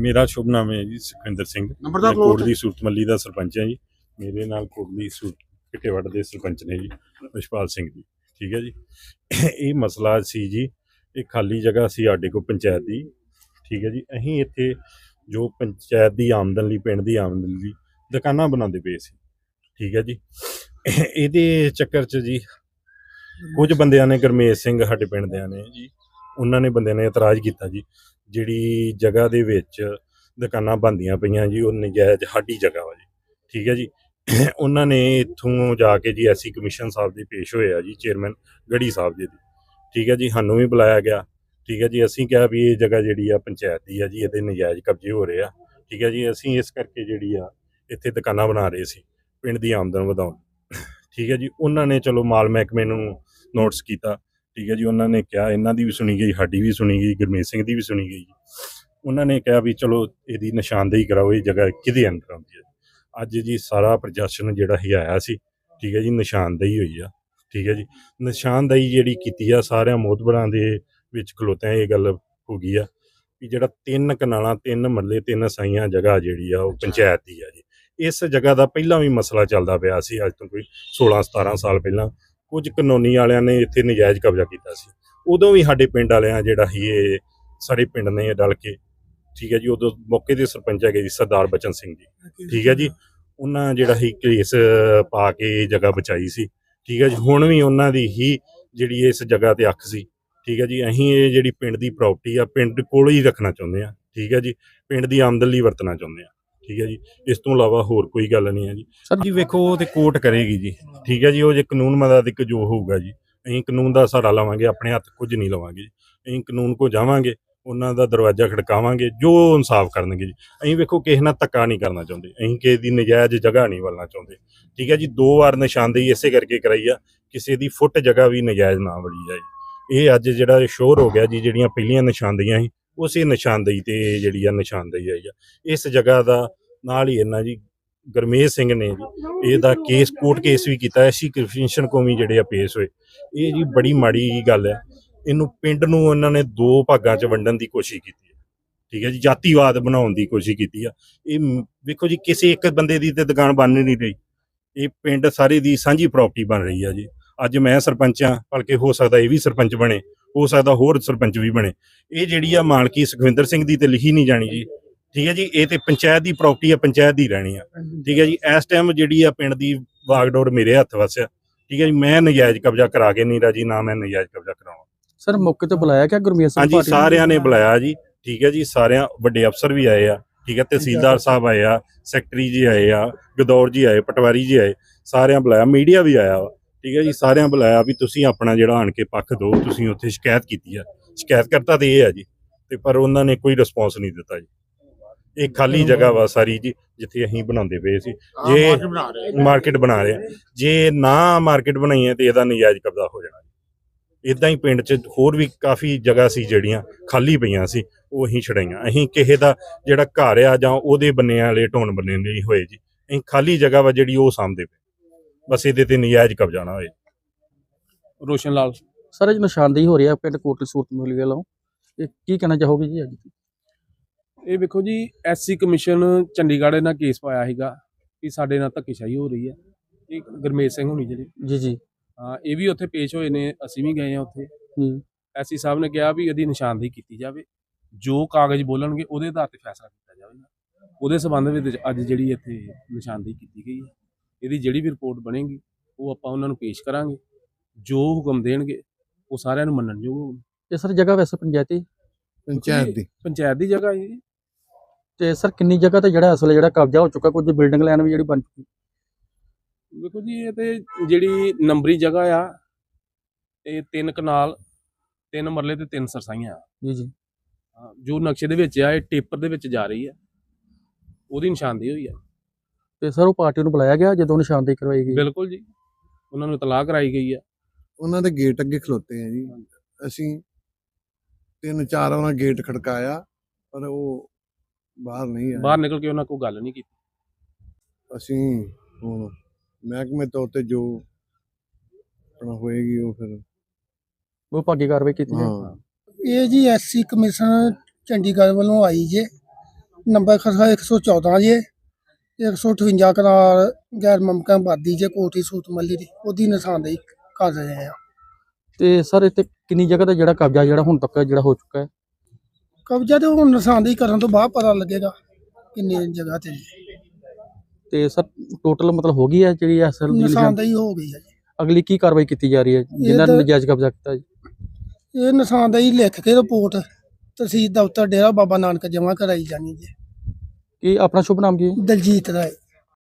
ਮੇਰਾ ਸ਼ੁਭ ਨਾਮ ਹੈ ਜੀ ਸੁਖਵਿੰਦਰ ਸਿੰਘ। ਮੈਂ ਕੋਟ ਦੀ ਸੂਰਤਮੱਲੀ ਦਾ ਸਰਪੰਚ ਹਾਂ ਜੀ। ਮੇਰੇ ਨਾਲ ਕੋਟ ਦੀ ਸੂਰਤ ਕਿਟੇਵੜ ਦੇ ਸਰਪੰਚ ਨੇ ਜੀ ਵਿਸ਼ਪਾਲ ਸਿੰਘ ਜੀ। ਠੀਕ ਹੈ ਜੀ। ਇਹ ਮਸਲਾ ਸੀ ਜੀ ਇਹ ਖਾਲੀ ਜਗ੍ਹਾ ਸੀ ਸਾਡੇ ਕੋਲ ਪੰਚਾਇਤ ਦੀ। ਠੀਕ ਹੈ ਜੀ, ਅਸੀਂ ਇੱਥੇ ਜੋ ਪੰਚਾਇਤ ਦੀ ਆਮਦਨ ਲਈ, ਪਿੰਡ ਦੀ ਆਮਦਨ ਲਈ ਦੁਕਾਨਾਂ ਬਣਾਉਂਦੇ ਪਏ ਸੀ। ਠੀਕ ਹੈ ਜੀ, ਇਹਦੇ ਚੱਕਰ 'ਚ ਜੀ ਕੁਝ ਬੰਦਿਆਂ ਨੇ ਗਰਮੇਸ਼ ਸਿੰਘ ਸਾਡੇ ਪਿੰਡ ਦਿਆਂ ਨੇ ਜੀ, ਉਹਨਾਂ ਨੇ ਬੰਦਿਆਂ ਨੇ ਇਤਰਾਜ਼ ਕੀਤਾ ਜੀ, ਜਿਹੜੀ ਜਗ੍ਹਾ ਦੇ ਵਿੱਚ ਦੁਕਾਨਾਂ ਬੰਦੀਆਂ ਪਈਆਂ ਜੀ, ਉਹ ਨਜਾਇਜ਼ ਸਾਡੀ ਜਗ੍ਹਾ ਵਾ ਜੀ। ਠੀਕ ਹੈ ਜੀ, ਉਹਨਾਂ ਨੇ ਇੱਥੋਂ ਜਾ ਕੇ ਜੀ ਐਸੀ ਕਮਿਸ਼ਨ ਸਾਹਿਬ ਦੇ ਪੇਸ਼ ਹੋਇਆ ਜੀ, ਚੇਅਰਮੈਨ ਗੜੀ ਸਾਹਿਬ ਜੀ ਦੀ। ਠੀਕ ਹੈ ਜੀ, ਸਾਨੂੰ ਵੀ ਬੁਲਾਇਆ ਗਿਆ। ਠੀਕ ਹੈ ਜੀ, ਅਸੀਂ ਕਿਹਾ ਵੀ ਇਹ ਜਗ੍ਹਾ ਜਿਹੜੀ ਆ ਪੰਚਾਇਤ ਦੀ ਆ ਜੀ, ਇਹਦੇ ਨਜਾਇਜ਼ ਕਬਜ਼ੇ ਹੋ ਰਹੇ ਆ। ਠੀਕ ਹੈ ਜੀ, ਅਸੀਂ ਇਸ ਕਰਕੇ ਜਿਹੜੀ ਆ ਇੱਥੇ ਦੁਕਾਨਾਂ ਬਣਾ ਰਹੇ ਸੀ, ਪਿੰਡ ਦੀ ਆਮਦਨ ਵਧਾਉਣ। ਠੀਕ ਹੈ ਜੀ, ਉਹਨਾਂ ਨੇ ਚਲੋ ਮਾਲ ਮਹਿਕਮੇ ਨੂੰ ਨੋਟਿਸ ਕੀਤਾ। ਠੀਕ ਹੈ ਜੀ, ਉਹਨਾਂ ਨੇ ਕਿਹਾ, ਇਹਨਾਂ ਦੀ ਵੀ ਸੁਣੀ ਗਈ, ਸਾਡੀ ਵੀ ਸੁਣੀ ਗਈ, ਗੁਰਮੀਤ ਸਿੰਘ ਦੀ ਵੀ ਸੁਣੀ ਗਈ। ਉਹਨਾਂ ਨੇ ਕਿਹਾ ਵੀ ਚਲੋ ਇਹਦੀ ਨਿਸ਼ਾਨਦੇਹੀ ਕਰਾਓ, ਇਹ ਜਗ੍ਹਾ ਕਿਹਦੇ ਅੰਦਰ ਆਉਂਦੀ ਹੈ। ਅੱਜ ਜੀ ਸਾਰਾ ਪ੍ਰਸ਼ਾਸਨ ਜਿਹੜਾ ਹੀ ਆਇਆ ਸੀ, ਠੀਕ ਹੈ ਜੀ, ਨਿਸ਼ਾਨਦੇਹੀ ਹੋਈ ਆ। ਠੀਕ ਹੈ ਜੀ। ਨਿਸ਼ਾਨਦੇਹੀ ਜਿਹੜੀ ਕੀਤੀ ਆ ਸਾਰਿਆਂ ਮੋਤਬਰਾਂ ਦੇ ਵਿੱਚ ਖਲੋਤਿਆਂ ਇਹ ਗੱਲ ਹੋ ਗਈ ਆ ਵੀ ਜਿਹੜਾ ਤਿੰਨ ਕਨਾਲਾਂ ਤਿੰਨ ਮੱਲੇ ਤਿੰਨ ਸਾਈਆਂ ਜਗ੍ਹਾ ਜਿਹੜੀ ਆ ਉਹ ਪੰਚਾਇਤ ਦੀ ਆ ਜੀ। ਇਸ ਜਗ੍ਹਾ ਦਾ ਪਹਿਲਾਂ ਵੀ ਮਸਲਾ ਚੱਲਦਾ ਪਿਆ ਸੀ ਅੱਜ ਤੋਂ ਕੋਈ 16 17 ਸਾਲ ਪਹਿਲਾਂ। ਕੁਝ ਕਾਨੂੰਨੀ ਵਾਲਿਆਂ ਨੇ ਇੱਥੇ ਨਜਾਇਜ਼ ਕਬਜ਼ਾ ਕੀਤਾ ਸੀ। ਉਦੋਂ ਵੀ ਸਾਡੇ ਪਿੰਡ ਵਾਲਿਆਂ ਜਿਹੜਾ ਸੀ ਇਹ ਸਾਰੇ ਪਿੰਡ ਨੇ ਰਲ ਕੇ ਠੀਕ ਹੈ ਜੀ ਉਦੋਂ ਮੌਕੇ ਦੇ ਸਰਪੰਚ ਹੈਗੇ ਜੀ ਸਰਦਾਰ ਬਚਨ ਸਿੰਘ ਜੀ। ਠੀਕ ਹੈ ਜੀ। ਉਹਨਾਂ ਜਿਹੜਾ ਹੀ ਕੇਸ ਪਾ ਕੇ ਇਹ ਜਗ੍ਹਾ ਬਚਾਈ ਸੀ। ਠੀਕ ਹੈ ਜੀ ਹੁਣ ਵੀ ਉਹਨਾਂ ਦੀ ਹੀ ਜਿਹੜੀ ਇਸ ਜਗ੍ਹਾ ਤੇ ਅੱਖ ਸੀ। ਠੀਕ ਹੈ ਜੀ ਅਸੀਂ ਇਹ ਜਿਹੜੀ ਪਿੰਡ ਦੀ ਪ੍ਰਾਪਰਟੀ ਆ ਪਿੰਡ ਕੋਲ ਹੀ ਰੱਖਣਾ ਚਾਹੁੰਦੇ ਆ ਠੀਕ ਹੈ ਜੀ ਪਿੰਡ ਦੀ ਆਮਦਨ ਲਈ ਵਰਤਣਾ ਚਾਹੁੰਦੇ ਆ ਠੀਕ ਹੈ ਜੀ ਇਸ ਤੋਂ ਇਲਾਵਾ ਹੋਰ ਕੋਈ ਗੱਲ ਨਹੀਂ ਹੈ ਜੀ। ਸਰ ਜੀ ਵੇਖੋ ਉਹ ਤੇ ਕੋਰਟ ਕਰੇਗੀ ਜੀ। ਠੀਕ ਹੈ ਜੀ ਉਹ ਜੇ ਕਾਨੂੰਨ ਮੁਤਾਬਿਕ ਜੋ ਹੋਊਗਾ ਜੀ ਅਸੀਂ ਕਾਨੂੰਨ ਦਾ ਸਹਾਰਾ ਲਵਾਂਗੇ ਆਪਣੇ ਹੱਥ ਕੁਝ ਨਹੀਂ ਲਵਾਂਗੇ। ਜੀ। ਅਸੀਂ ਕਾਨੂੰਨ ਕੋ ਜਾਵਾਂਗੇ ਉਹਨਾਂ ਦਾ ਦਰਵਾਜ਼ਾ ਖੜਕਾਵਾਂਗੇ, ਜੋ ਇਨਸਾਫ ਕਰਨਗੇ ਜੀ। ਅਸੀਂ ਵੇਖੋ ਕਿਸੇ ਨਾਲ ਧੱਕਾ ਨਹੀਂ ਕਰਨਾ ਚਾਹੁੰਦੇ। ਅਸੀਂ ਕਿਸੇ ਦੀ ਨਜਾਇਜ਼ ਜਗ੍ਹਾ ਨਹੀਂ ਵਲਣਾ ਚਾਹੁੰਦੇ। ਠੀਕ ਹੈ ਜੀ, ਦੋ ਵਾਰ ਨਿਸ਼ਾਨਦੇਹੀ ਇਸੇ ਕਰਕੇ ਕਰਾਈ ਆ, ਕਿਸੇ ਦੀ ਫੁੱਟ ਜਗ੍ਹਾ ਵੀ ਨਜਾਇਜ਼ ਨਾ ਵੜੀ ਜਾਏ। ਇਹ ਅੱਜ ਜਿਹੜਾ ਸ਼ੋਰ ਹੋ ਗਿਆ ਜੀ, ਜਿਹੜੀਆਂ ਪਹਿਲੀਆਂ ਨਿਸ਼ਾਨਦੇਹੀਆਂ ਸੀ, ਉਸੇ ਨਿਸ਼ਾਨਦੇਹੀ ਤੇ ਜਿਹੜੀ ਆ ਨਿਸ਼ਾਨਦੇਹੀ ਆਈ ਆ। ਇਸ ਜਗ੍ਹਾ ਦਾ ਨਾਲ ਹੀ ਇਹਨਾਂ ਜੀ ਗਰਮੇਸ਼ ਸਿੰਘ ਨੇ ਜੀ, ਇਹਦਾ ਕੇਸ ਕੋਰਟ ਕੇਸ ਵੀ ਕੀਤਾ ਐਸੀ ਕਮਿਸ਼ਨ ਕੌਮੀ ਜਿਹੜੇ ਆ ਪੇਸ਼ ਹੋਏ। ਇਹ ਜੀ ਬੜੀ ਮਾੜੀ ਗੱਲ ਹੈ। ਇਹਨੂੰ ਪਿੰਡ ਨੂੰ ਇਹਨਾਂ ਨੇ ਦੋ ਭਾਗਾਂ 'ਚ ਵੰਡਣ ਦੀ ਕੋਸ਼ਿਸ਼ ਕੀਤੀ ਹੈ। ਠੀਕ ਹੈ ਜੀ, ਜਾਤੀਵਾਦ ਬਣਾਉਣ ਦੀ ਕੋਸ਼ਿਸ਼ ਕੀਤੀ ਆ। ਇਹ ਮ- ਵੇਖੋ ਜੀ, ਕਿਸੇ ਇੱਕ ਬੰਦੇ ਦੀ ਤੇ ਦੁਕਾਨ ਬਣ ਨਹੀਂ ਰਹੀ ਇਹ ਪਿੰਡ ਸਾਰੇ ਦੀ ਸਾਂਝੀ ਪ੍ਰਾਪਰਟੀ ਬਣ ਰਹੀ ਆ ਜੀ। ਅੱਜ ਮੈਂ ਸਰਪੰਚ ਆ, ਬਲਕਿ ਹੋ ਸਕਦਾ ਇਹ ਵੀ ਸਰਪੰਚ ਬਣੇ, ਹੋ ਸਕਦਾ ਹੋਰ ਸਰਪੰਚ ਵੀ ਬਣੇ। ਇਹ ਜਿਹੜੀ ਆ ਮਾਲਕੀ ਸੁਖਵਿੰਦਰ ਸਿੰਘ ਦੀ ਤੇ ਲਿਖੀ ਨਹੀਂ ਜਾਣੀ ਜੀ। ਠੀਕ ਹੈ ਜੀ, ਇਹ ਤੇ ਪੰਚਾਇਤ ਦੀ ਪ੍ਰਾਪਰਟੀ ਆ, ਪੰਚਾਇਤ ਦੀ ਰਹਿਣੀ ਆ। ਠੀਕ ਹੈ ਜੀ, ਇਸ ਟਾਈਮ ਜਿਹੜੀ ਆ ਪਿੰਡ ਦੀ ਵਾਗਡੋਰ ਮੇਰੇ ਹੱਥ ਵਸਿਆ। ਠੀਕ ਹੈ ਜੀ, ਮੈਂ ਨਜਾਇਜ਼ ਕਬਜ਼ਾ ਕਰਾ ਕੇ ਨਹੀਂ ਰਾਜੀ ਨਾ ਮੈਂ ਨਜਾਇਜ਼ ਕਬਜ਼ਾ ਕਰਾਉਣਾ। ਸਰ ਮੌਕੇ ਤੇ ਬੁਲਾਇਆ ਗਿਆ ਗੁਰਮੀਤ ਸਿੰਘ ਹਾਂਜੀ? ਸਾਰਿਆਂ ਨੇ ਬੁਲਾਇਆ ਜੀ। ਠੀਕ ਹੈ ਜੀ ਸਾਰਿਆਂ ਵੱਡੇ ਅਫਸਰ ਵੀ ਆਏ ਆ। ਠੀਕ ਹੈ ਤਹਿਸੀਲਦਾਰ ਸਾਹਿਬ ਆਏ ਆ ਸੈਕਟਰੀ ਜੀ ਆਏ ਆ ਗਦੌਰ ਜੀ ਆਏ ਪਟਵਾਰੀ ਜੀ ਆਏ ਸਾਰਿਆਂ ਬੁਲਾਇਆ। ਮੀਡੀਆ ਵੀ ਆਇਆ ਵਾ। ਠੀਕ ਹੈ ਜੀ ਸਾਰਿਆਂ ਬੁਲਾਇਆ ਵੀ ਤੁਸੀਂ ਆਪਣਾ ਜਿਹੜਾ ਆਣ ਕੇ ਪੱਖ ਦਿਓ ਤੁਸੀਂ ਉੱਥੇ ਸ਼ਿਕਾਇਤ ਕੀਤੀ ਆ। ਸ਼ਿਕਾਇਤ ਕਰਤਾ ਤੇ ਇਹ ਆ ਜੀ ਤੇ ਪਰ ਉਹਨਾਂ ਨੇ ਕੋਈ ਰਿਸਪੌਂਸ ਨਹੀਂ ਦਿੱਤਾ ਜੀ। ਇਹ ਖਾਲੀ ਜਗ੍ਹਾ ਵਾ ਸਾਰੀ ਜੀ ਜਿੱਥੇ ਅਸੀਂ ਬਣਾਉਂਦੇ ਪਏ ਸੀ। ਜੇ ਬਣਾ ਰਹੇ ਮਾਰਕੀਟ ਬਣਾ ਰਹੇ ਆ। ਜੇ ਨਾ ਮਾਰਕੀਟ ਬਣਾਈ ਹੈ ਤੇ ਇਹਦਾ ਨਜਾਇਜ਼ ਕਬਜ਼ਾ ਹੋ ਜਾਣਾ ਇਦਾਂ ਹੀ ਪਿੰਡ 'ਚ ਹੋਰ ਵੀ ਕਾਫੀ ਜਗ੍ਹਾ ਸੀ ਜਿਹੜੀਆਂ ਖਾਲੀ ਪਈਆਂ ਸੀ ਉਹ ਅਸੀਂ ਛੜਾਈਆਂ ਅਸੀਂ ਕਿਸੇ ਦਾ ਜਿਹੜਾ ਘਰ ਆ ਜਾਂ ਉਹਦੇ ਬੰਨੇ ਵਾਲੇ ਢੋਣ ਬੰਨੇ ਨਹੀਂ ਹੋਏ ਜੀ। ਅਸੀਂ ਖਾਲੀ ਜਗ੍ਹਾ ਵਾ ਜਿਹੜੀ ਉਹ ਸਾਂਭਦੇ ਪਏ। ਬਸ ਇਹਦੇ ਤੇ ਨਜਾਇਜ਼ ਕਬਜ਼ਾ ਨਾ ਹੋਏ। ਰੋਸ਼ਨ ਲਾਲ। ਸਰ ਇਹ ਨਿਸ਼ਾਨਦੇਹੀ ਹੋ ਰਹੀ ਹੈ ਪਿੰਡ ਕੋਟਲੀ ਸੂਰਤ ਮਿਲ ਵੱਲੋਂ। ਇਹ ਕੀ ਕਹਿਣਾ ਚਾਹੋਗੇ ਜੀ ਅੱਜ? ਇਹ ਵੇਖੋ ਜੀ ਐਸਸੀ ਕਮਿਸ਼ਨ ਚੰਡੀਗੜ੍ਹ ਇਹਨਾਂ ਕੇਸ ਪਾਇਆ ਸੀਗਾ ਕਿ ਸਾਡੇ ਨਾਲ ਧੱਕੇਸ਼ਾਹੀ ਹੋ ਰਹੀ ਹੈ ਇਹ ਗਰਮੇਸ਼ ਸਿੰਘ ਹੋਣੀ ਜਿਹੜੇ ਜੀ ਜੀ। ਇਹ ਵੀ ਉੱਥੇ ਪੇਸ਼ ਹੋਏ ਨੇ ਅਸੀਂ ਵੀ ਗਏ ਆ ਉੱਥੇ। ਹੂੰ। ਐਸਸੀ ਸਾਹਿਬ ਨੇ ਕਿਹਾ ਵੀ ਇਹਦੀ ਨਿਸ਼ਾਨਦੇਹੀ ਕੀਤੀ ਜਾਵੇ। ਜੋ ਕਾਗਜ਼ ਬੋਲਣਗੇ ਉਹਦੇ ਆਧਾਰ ਤੇ ਫੈਸਲਾ ਕੀਤਾ ਜਾਵੇਗਾ। ਉਹਦੇ ਸਬੰਧ ਵਿੱਚ ਅੱਜ ਜਿਹੜੀ ਇੱਥੇ ਨਿਸ਼ਾਨਦੇਹੀ ਕੀਤੀ ਗਈ ਹੈ ਇਹਦੀ ਜਿਹੜੀ ਵੀ ਰਿਪੋਰਟ ਬਣੇਗੀ ਉਹ ਆਪਾਂ ਉਹਨਾਂ ਨੂੰ ਪੇਸ਼ ਕਰਾਂਗੇ। ਜੋ ਹੁਕਮ ਦੇਣਗੇ ਉਹ ਸਾਰਿਆਂ ਨੂੰ ਮੰਨਣਯੋਗ ਹੋਣ ਇਹ ਸਰ ਜਗ੍ਹਾ ਵੈਸੇ ਪੰਚਾਇਤੀ? ਪੰਚਾਇਤ ਦੀ। ਪੰਚਾਇਤ ਦੀ ਜਗ੍ਹਾ ਹੈ ਤੇ ਸਰ ਕਿੰਨੀ ਜਗ੍ਹਾ ਤੇ ਜਿਹੜਾ ਅਸਲ ਜਿਹੜਾ ਕਬਜ਼ਾ ਹੋ ਚੁੱਕਾ ਕੁਝ ਬਿਲਡਿੰਗ ਲਾਈਨ ਵੀ ਜਿਹੜੀ ਬਣ ਚੁੱਕੀ? ਵੇਖੋ ਜੀ ਇਹ ਤੇ ਜਿਹੜੀ ਨੰਬਰੀ ਜਗ੍ਹਾ ਆ ਇਹ ਤਿੰਨ ਕਨਾਲ ਤਿੰਨ ਮਰਲੇ ਤੇ ਤਿੰਨ ਸਰਸਾਈਆਂ ਆ। ਜੀ ਜੀ। ਜੋ ਨਕਸ਼ੇ ਦੇ ਵਿੱਚ ਆ ਇਹ ਟੇਪਰ ਦੇ ਵਿੱਚ ਜਾ ਰਹੀ ਆ। ਉਹਦੀ ਨਿਸ਼ਾਨਦੇਹੀ ਹੋਈ ਆ। ਤੇ ਸਰ ਉਹ ਪਾਰਟੀ ਨੂੰ ਬੁਲਾਇਆ ਗਿਆ ਜਦੋਂ ਨਿਸ਼ਾਨਦੇਹੀ ਕਰਵਾਈ ਗਈ? ਬਿਲਕੁਲ ਜੀ। ਉਹਨਾਂ ਨੂੰ ਇਤਲਾਹ ਕਰਾਈ ਗਈ ਆ। ਉਹਨਾਂ ਦੇ ਗੇਟ ਅੱਗੇ ਖਲੋਤੇ ਆ ਜੀ। ਅਸੀਂ ਤਿੰਨ ਚਾਰ ਉਹਨਾਂ ਗੇਟ ਖੜਕਾਇਆ ਪਰ ਉਹ ਬਾਹਰ ਨਹੀਂ ਆਏ। ਬਾਹਰ ਨਿਕਲ ਕੇ ਉਹਨਾਂ ਕੋਈ ਗੱਲ ਨਹੀਂ ਕੀਤੀ। ਅਸੀਂ ਹੁਣ ਮਹਿਕਮੇ ਤੌਰ ਤੇ ਜੋ ਆਪਣਾ ਹੋਏਗੀ ਉਹ ਫਿਰ ਵਿਭਾਗੀ ਕਾਰਵਾਈ ਕੀਤੀ ਹੈ। ਇਹ ਜੀ ਐਸਸੀ ਕਮਿਸ਼ਨ ਚੰਡੀਗੜ੍ਹ ਵੱਲੋਂ ਆਈ ਜੇ। ਨੰਬਰ ਖਸਾ 114 ਜੇ 158 ਕਨਾਲ ਗੈਰ ਮੁਮਕਿਨ ਆਬਾਦੀ ਜੇ ਕੋਠੀ ਸੂਤ ਮੱਲੀ ਦੀ। ਉਹਦੀ ਨਿਸ਼ਾਨਦੇਹੀ ਕਰ ਰਹੇ ਆ। ਤੇ ਸਰ ਇੱਥੇ ਕਿੰਨੀ ਜਗ੍ਹਾ ਦਾ ਜਿਹੜਾ ਕਬਜ਼ਾ ਜਿਹੜਾ ਹੁਣ ਤੱਕ ਜਿਹੜਾ ਹੋ ਚੁੱਕਾ ਹੈ? ਕਬਜ਼ਾ ਤੇ ਹੁਣ ਨਿਸ਼ਾਨਦੇਹੀ ਕਰਨ ਤੋਂ ਬਾਅਦ ਪਤਾ ਲੱਗੇਗਾ ਕਿੰਨੀ ਜਗ੍ਹਾ ਤੇ। ਜੀ। ਤੇ ਸਰ ਟੋਟਲ ਮਤਲਬ ਹੋ ਗਈ ਹੈ ਜਿਹੜੀ ਅਸਲ ਦੀ ਨਿਸ਼ਾਨ? ਨਿਸ਼ਾਨਦੇਹੀ ਹੋ ਗਈ ਹੈ ਜੀ। ਅਗਲੀ ਕੀ ਕਾਰਵਾਈ ਕੀਤੀ ਜਾ ਰਹੀ ਹੈ? ਜਿਨ੍ਹਾਂ ਨੇ ਨਜਾਇਜ਼ ਕਬਜ਼ਾ ਕੀਤਾ ਜੀ? ਇਹ ਨਿਸ਼ਾਨਦੇਹੀ ਲਿਖ ਕੇ ਰਿਪੋਰਟ ਤਹਿਸੀਲ ਦਫ਼ਤਰ ਡੇਰਾ ਬਾਬਾ ਨਾਨਕ ਜਮ੍ਹਾਂ ਕਰਾਈ ਜਾਣੀ ਜੀ। ਕੀ ਆਪਣਾ ਸ਼ੁਭ ਨਾਮ ਕੀ ਹੈ? ਦਲਜੀਤ ਰਾਏ।